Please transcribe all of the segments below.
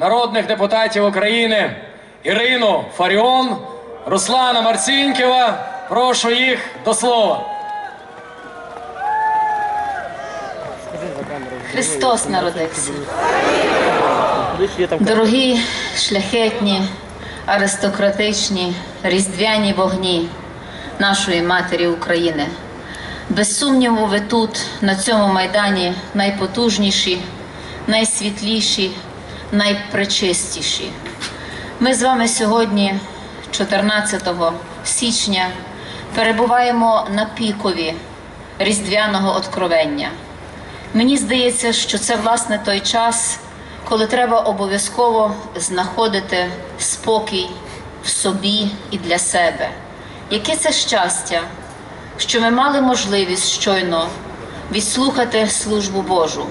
народних депутатів України Ірину Фаріон, Руслана Марцінкєва. Прошу їх до слова. Христос народився. Дорогі, шляхетні, аристократичні, різдвяні вогні нашої матері України. Без сумніву, ви тут, на цьому майдані, найпотужніші, найсвітліші, найпречистіші. Ми з вами сьогодні, 14 січня, перебуваємо на пікові різдвяного откровення. Мені здається, що це власне той час, коли треба обов'язково знаходити спокій в собі і для себе. Яке це щастя, що ми мали можливість щойно відслухати службу Божу.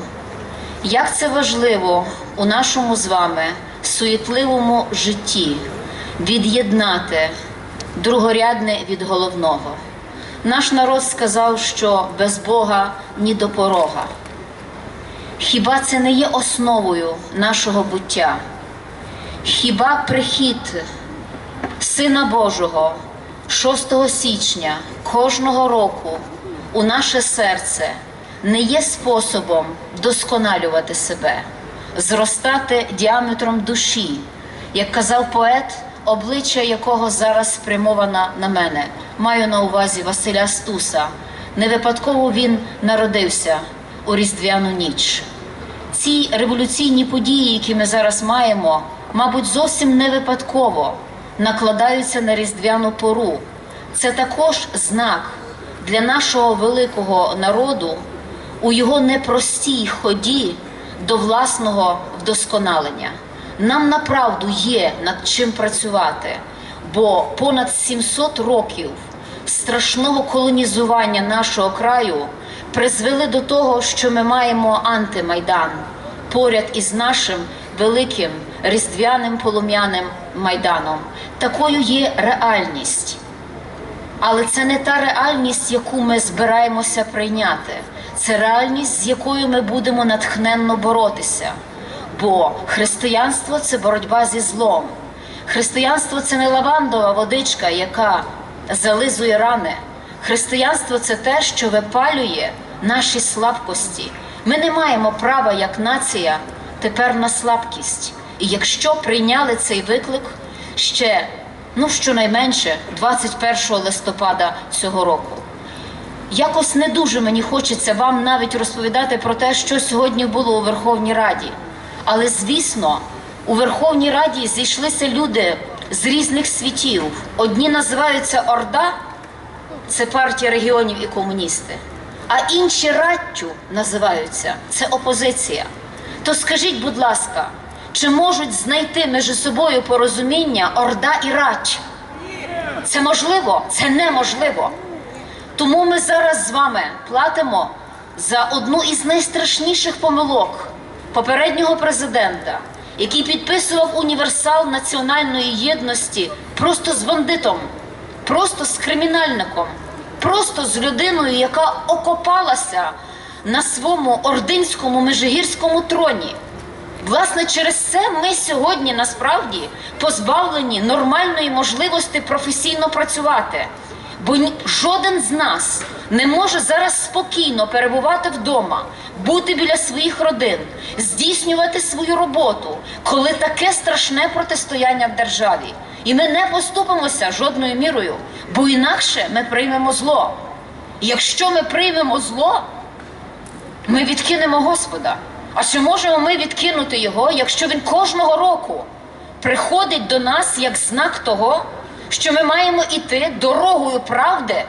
Як це важливо у нашому з вами суетливому житті від'єднати другорядне від головного. Наш народ сказав, що без Бога ні до порога. Хіба це не є основою нашого буття? Хіба прихід Сина Божого 6 січня кожного року у наше серце не є способом досконалювати себе, зростати діаметром душі, як казав поет, обличчя якого зараз спрямована на мене. Маю на увазі Василя Стуса. Не випадково він народився у Різдвяну ніч. Ці революційні події, які ми зараз маємо, мабуть, зовсім не випадково накладаються на різдвяну пору. Це також знак для нашого великого народу у його непростій ході до власного вдосконалення. Нам направду є над чим працювати, бо понад 700 років страшного колонізування нашого краю призвели до того, що ми маємо антимайдан поряд із нашим великим різдвяним полум'яним майданом. Такою є реальність. Але це не та реальність, яку ми збираємося прийняти. Це реальність, з якою ми будемо натхненно боротися. Бо християнство це боротьба зі злом. Християнство це не лавандова водичка, яка зализує рани. Християнство це те, що випалює наші слабкості. Ми не маємо права як нація тепер на слабкість. І якщо прийняли цей виклик ще, ну щонайменше, 21 листопада цього року. Якось не дуже мені хочеться вам навіть розповідати про те, що сьогодні було у Верховній Раді. Але звісно, у Верховній Раді зійшлися люди з різних світів. Одні називаються Орда, це партія регіонів і комуністи, а інші раттю називаються це опозиція. То скажіть, будь ласка, чи можуть знайти між собою порозуміння Орда і Радь? Це можливо? Це неможливо. Тому ми зараз з вами платимо за одну із найстрашніших помилок попереднього президента, який підписував універсал національної єдності просто з бандитом, просто з кримінальником, просто з людиною, яка окопалася на своєму ординському межигірському троні. Власне, через це ми сьогодні насправді позбавлені нормальної можливості професійно працювати. Бо жоден з нас не може зараз спокійно перебувати вдома, бути біля своїх родин, здійснювати свою роботу, коли таке страшне протистояння в державі. І ми не поступимося жодною мірою, бо інакше ми приймемо зло. Якщо ми приймемо зло, ми відкинемо Господа. А чи можемо ми відкинути його, якщо він кожного року приходить до нас як знак того, що ми маємо іти дорогою правди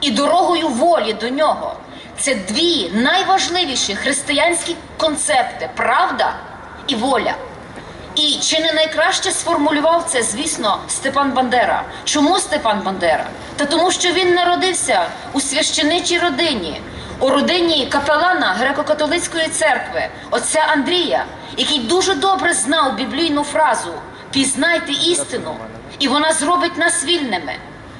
і дорогою волі до нього? Це дві найважливіші християнські концепти правда і воля. І чи не найкраще сформулював це, звісно, Степан Бандера? Чому Степан Бандера? Та тому, що він народився у священичій родині, у родині капелана греко-католицької церкви, отця Андрія, який дуже добре знав біблійну фразу Пізнайте істину, і вона зробить нас вільними.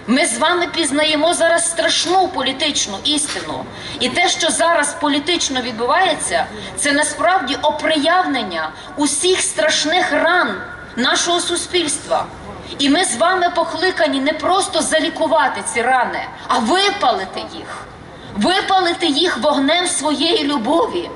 Ми з вами пізнаємо зараз страшну політичну істину. І те, що зараз політично відбувається, це насправді оприявнення усіх страшних ран нашого суспільства. І ми з вами покликані не просто залікувати ці рани, а випалити їх, випалити їх вогнем своєї любові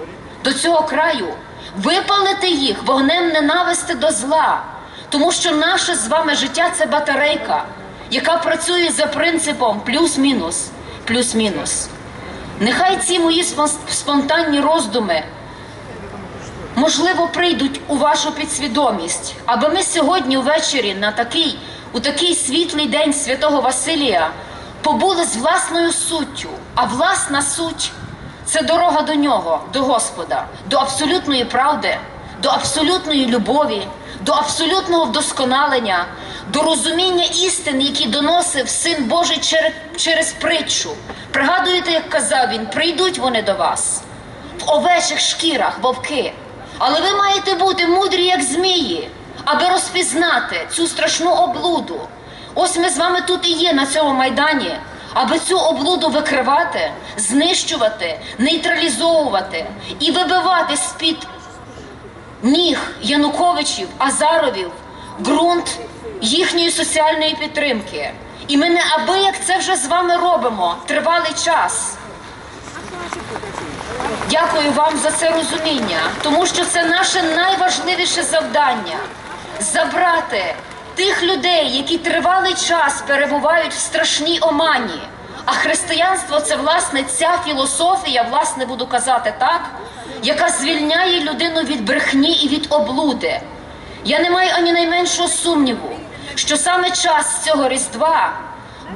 до цього краю, випалити їх вогнем ненависти до зла. Тому що наше з вами життя це батарейка, яка працює за принципом плюс-мінус, плюс-мінус. Нехай ці мої спонтанні роздуми можливо, прийдуть у вашу підсвідомість, аби ми сьогодні ввечері на такий, у такий світлий день святого Василія побули з власною суттю. А власна суть це дорога до нього, до Господа, до абсолютної правди, до абсолютної любові, до абсолютного вдосконалення, до розуміння істин, які доносив Син Божий через, притчу. Пригадуєте, як казав він, прийдуть вони до вас в овечих шкірах вовки. Але ви маєте бути мудрі, як змії, аби розпізнати цю страшну облуду. Ось ми з вами тут і є на цьому майдані, аби цю облуду викривати, знищувати, нейтралізовувати і вибивати з-під ніг Януковичів, Азаровів, ґрунт їхньої соціальної підтримки. І ми не аби як це вже з вами робимо тривалий час. Дякую вам за це розуміння, тому що це наше найважливіше завдання забрати тих людей, які тривалий час перебувають в страшній омані. А християнство це власне ця філософія, власне, буду казати так, яка звільняє людину від брехні і від облуди. Я не маю ані найменшого сумніву, що саме час цього Різдва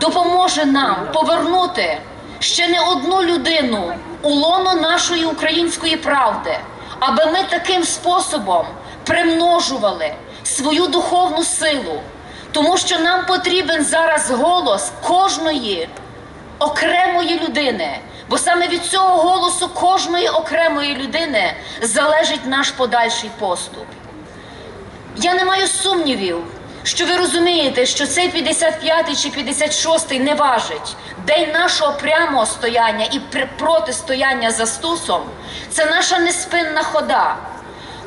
допоможе нам повернути ще не одну людину у лоно нашої української правди, аби ми таким способом примножували свою духовну силу, тому що нам потрібен зараз голос кожної окремої людини. Бо саме від цього голосу кожної окремої людини залежить наш подальший поступ. Я не маю сумнівів, що ви розумієте, що цей 55-й чи 56-й не важить. День нашого прямого стояння і протистояння за стусом це наша неспинна хода.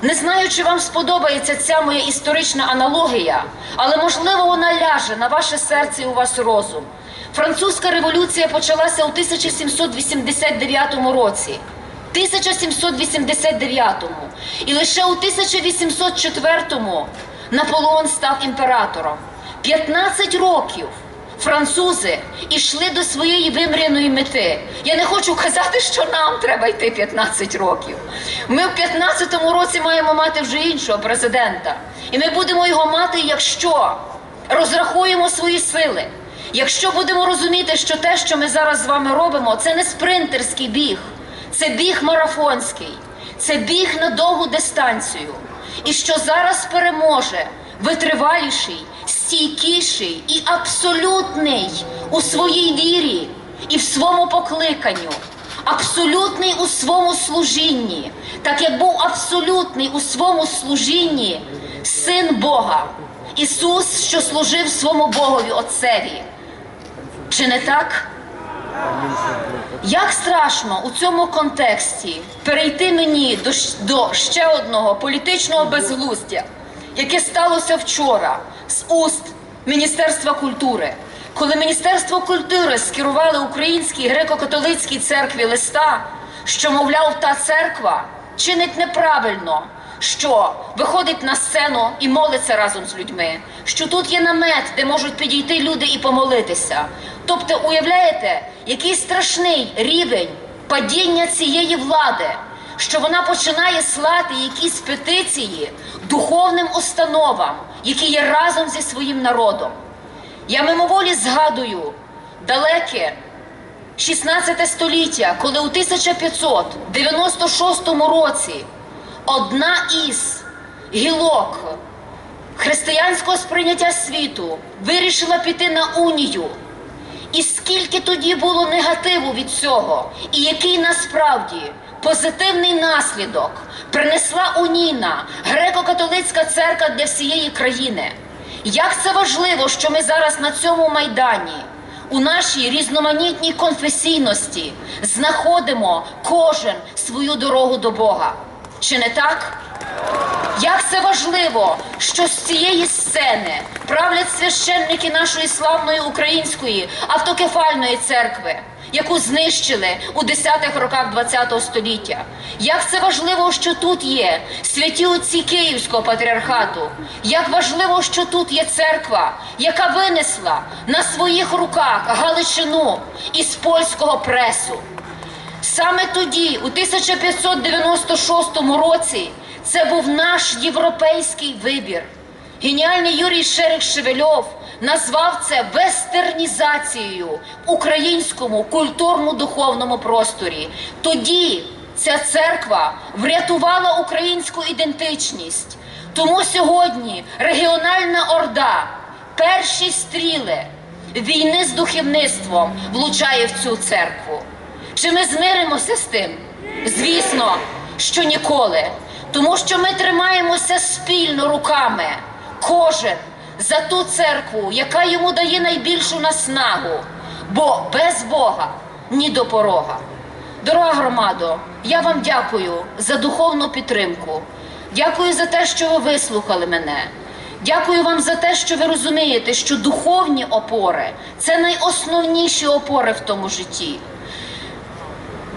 Не знаю, чи вам сподобається ця моя історична аналогія, але можливо вона ляже на ваше серце і у вас розум. Французька революція почалася у 1789 році. 1789-му. І лише у 1804-му Наполеон став імператором. 15 років французи йшли до своєї вимряної мети. Я не хочу казати, що нам треба йти 15 років. Ми в 15-му році маємо мати вже іншого президента. І ми будемо його мати, якщо розрахуємо свої сили. Якщо будемо розуміти, що те, що ми зараз з вами робимо, це не спринтерський біг, це біг марафонський, це біг на довгу дистанцію. І що зараз переможе витриваліший, стійкіший і абсолютний у своїй вірі і в своєму покликанню, абсолютний у своєму служінні, так як був абсолютний у своєму служінні син Бога, Ісус, що служив своєму Богові Отцеві. Чи не так? Як страшно у цьому контексті перейти мені до, до ще одного політичного безглуздя, яке сталося вчора з уст Міністерства культури, коли Міністерство культури скерували Українській греко-католицькій церкві листа, що, мовляв, та церква чинить неправильно, що виходить на сцену і молиться разом з людьми, що тут є намет, де можуть підійти люди і помолитися. Тобто, уявляєте, який страшний рівень падіння цієї влади, що вона починає слати якісь петиції духовним установам, які є разом зі своїм народом. Я мимоволі згадую далеке 16 століття, коли у 1596 році одна із гілок християнського сприйняття світу вирішила піти на унію. І скільки тоді було негативу від цього, і який насправді позитивний наслідок принесла унійна греко-католицька церква для всієї країни. Як це важливо, що ми зараз на цьому майдані у нашій різноманітній конфесійності знаходимо кожен свою дорогу до Бога. Чи не так? Як це важливо, що з цієї сцени правлять священники нашої славної української автокефальної церкви, яку знищили у 10-х роках ХХ століття. Як це важливо, що тут є святі отці Київського патріархату. Як важливо, що тут є церква, яка винесла на своїх руках Галичину із польського пресу. Саме тоді, у 1596 році, це був наш європейський вибір. Геніальний Юрій Шерик Шевельов назвав це вестернізацією в українському культурно-духовному просторі. Тоді ця церква врятувала українську ідентичність. Тому сьогодні регіональна орда, перші стріли війни з духовництвом влучає в цю церкву. Чи ми змиримося з тим? Звісно, що ніколи. Тому що ми тримаємося спільно руками, кожен за ту церкву, яка йому дає найбільшу наснагу, бо без Бога ні до порога. Дорога громадо, я вам дякую за духовну підтримку. Дякую за те, що ви вислухали мене. Дякую вам за те, що ви розумієте, що духовні опори це найосновніші опори в тому житті.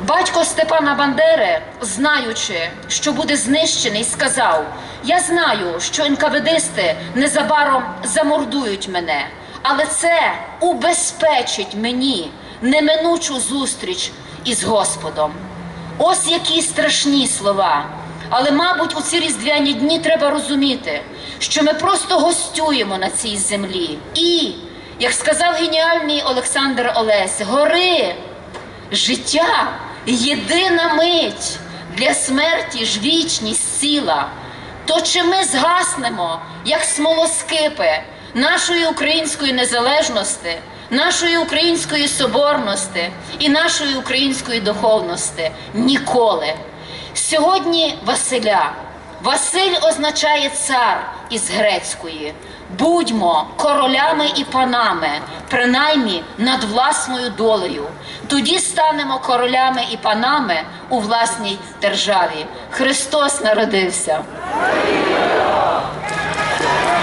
Батько Степана Бандери, знаючи, що буде знищений, сказав: Я знаю, що НКВДисти незабаром замордують мене, але це убезпечить мені неминучу зустріч із Господом. Ось які страшні слова. Але, мабуть, у ці різдвяні дні треба розуміти, що ми просто гостюємо на цій землі. І, як сказав геніальний Олександр Олесь, гори Життя єдина мить для смерті ж вічність сила. То чи ми згаснемо, як смолоскипи нашої української незалежності, нашої української соборності і нашої української духовності? Ніколи. Сьогодні Василя. Василь означає цар із грецької. Будьмо королями і панами, принаймні над власною долею. Тоді станемо королями і панами у власній державі. Христос народився.